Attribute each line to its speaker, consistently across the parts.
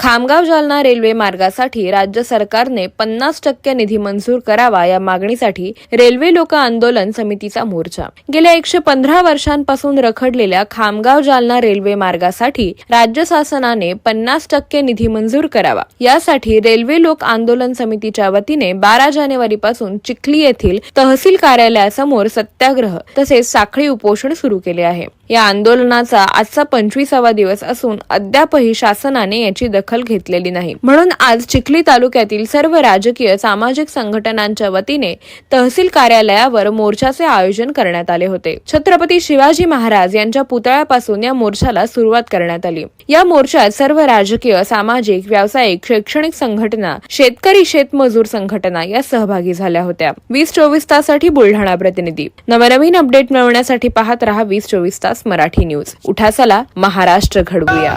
Speaker 1: Khamgaon Jalna railway मार्गासाठी राज्य सरकारने पन्नास टक्के निधी मंजूर करावा या मागणीसाठी रेल्वे लोक आंदोलन समितीचा मोर्चा. गेल्या एकशे पंधरा वर्षांपासून रखडलेल्या खामगाव जालना रेल्वे मार्गासाठी राज्य शासनाने पन्नास टक्के निधी मंजूर करावा. यासाठी रेल्वे लोक आंदोलन समितीच्या वतीने बारा जानेवारी पासून चिखली येथील तहसील कार्यालयासमोर सत्याग्रह तसेच साखळी उपोषण सुरू केले आहे. या आंदोलनाचा आजचा पंचवीसावा दिवस असून अद्यापही शासनाने याची दखल दखल घेतलेली नाही. म्हणून आज चिखली तालुक्यातील सर्व राजकीय सामाजिक संघटनांच्या वतीने तहसील कार्यालयावर मोर्चाचे आयोजन करण्यात आले होते. छत्रपती शिवाजी महाराज यांच्या पुतळ्यापासून या मोर्चाला सुरुवात करण्यात आली. या मोर्चात सर्व राजकीय सामाजिक व्यावसायिक शैक्षणिक संघटना शेतकरी शेतमजूर संघटना या सहभागी झाल्या होत्या. वीस चोवीस तासाठी बुलढाणा प्रतिनिधी. नवनवीन अपडेट मिळवण्यासाठी पाहत रहा वीस चोवीस तास मराठी न्यूज. उठासाला महाराष्ट्र घडवूया.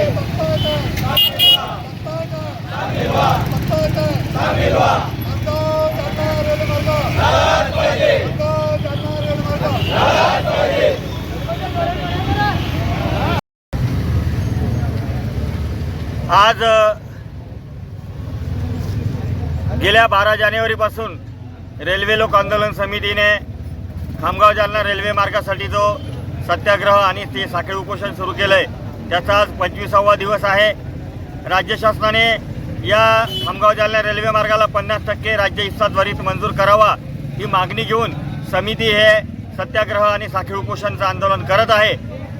Speaker 2: आज गेल्या बारा जानेवारीपासून रेल्वे लोक आंदोलन समितीने खामगाव जालना रेल्वे मार्गासाठी जो सत्याग्रह आणि ते साखळी उपोषण सुरू केलं आहे त्याचा आज पंचवीसावा दिवस आहे. राज्य शासनाने या खामगाव जालना रेल्वे मार्गाला पन्नास टक्के राज्य हिस्सा त्वरित मंजूर करावा ही मागणी घेऊन समिती हे सत्याग्रह आणि साखळी उपोषणचं आंदोलन करत आहे.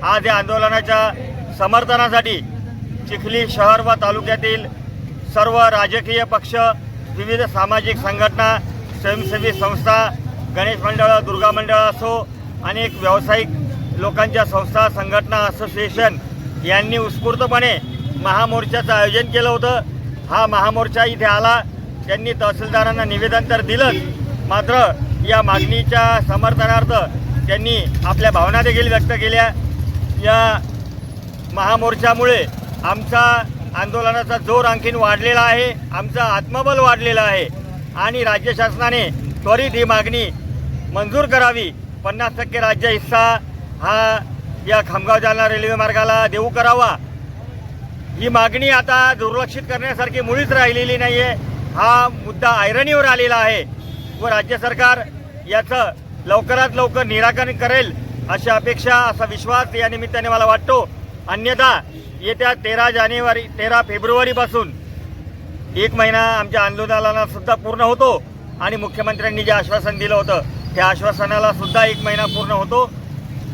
Speaker 2: आज या आंदोलनाच्या समर्थनासाठी चिखली शहर व तालुक्यातील सर्व राजकीय पक्ष विविध सामाजिक संघटना स्वयंसेवी संस्था गणेश मंडळ दुर्गा मंडळ असो अनेक व्यावसायिक लोकांच्या संस्था संघटना असोसिएशन यांनी उत्स्फूर्तपणे महामोर्चाचं आयोजन केलं होतं. हा महामोर्चा इथे आला. त्यांनी तहसीलदारांना निवेदन तर दिलंच मात्र या मागणीच्या समर्थनार्थ त्यांनी आपल्या भावना देखील व्यक्त केल्या. या महामोर्चामुळे आमचा आंदोलनाचा जोर आणखीन वाढलेला आहे आमचं आत्मबल वाढलेलं आहे. आणि राज्य शासनाने त्वरित ही मागणी मंजूर करावी. पन्नास टक्के राज्य हिस्सा हा या खामगाव जालना रेल्वे मार्गाला देऊ करावा. ही मागणी आता दुर्लक्षित करण्यासारखी मुळीच राहिलेली नाही आहे हा मुद्दा ऐरणीवर आलेला आहे व राज्य सरकार याचं लवकरात लवकर निराकरण करेल अशी अपेक्षा असा विश्वास या निमित्ताने मला वाटतो. अन्यथा येत्या तेरा जानेवारी तेरा फेब्रुवारीपासून एक महिना आमच्या आंदोलनाला सुद्धा पूर्ण होतो आणि मुख्यमंत्र्यांनी जे आश्वासन दिलं होतं त्या आश्वासनाला सुद्धा एक महिना पूर्ण होतो.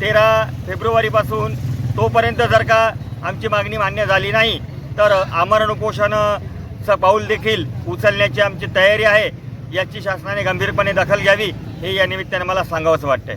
Speaker 2: तेरा फेब्रुवारीपासून तोपर्यंत जर का आमची मागणी मान्य झाली नाही तर आमरण उपोषणाचं पाऊल देखील उचलण्याची आमची तयारी आहे याची शासनाने गंभीरपणे दखल घ्यावी हे या निमित्ताने मला सांगावंसं वाटतंय.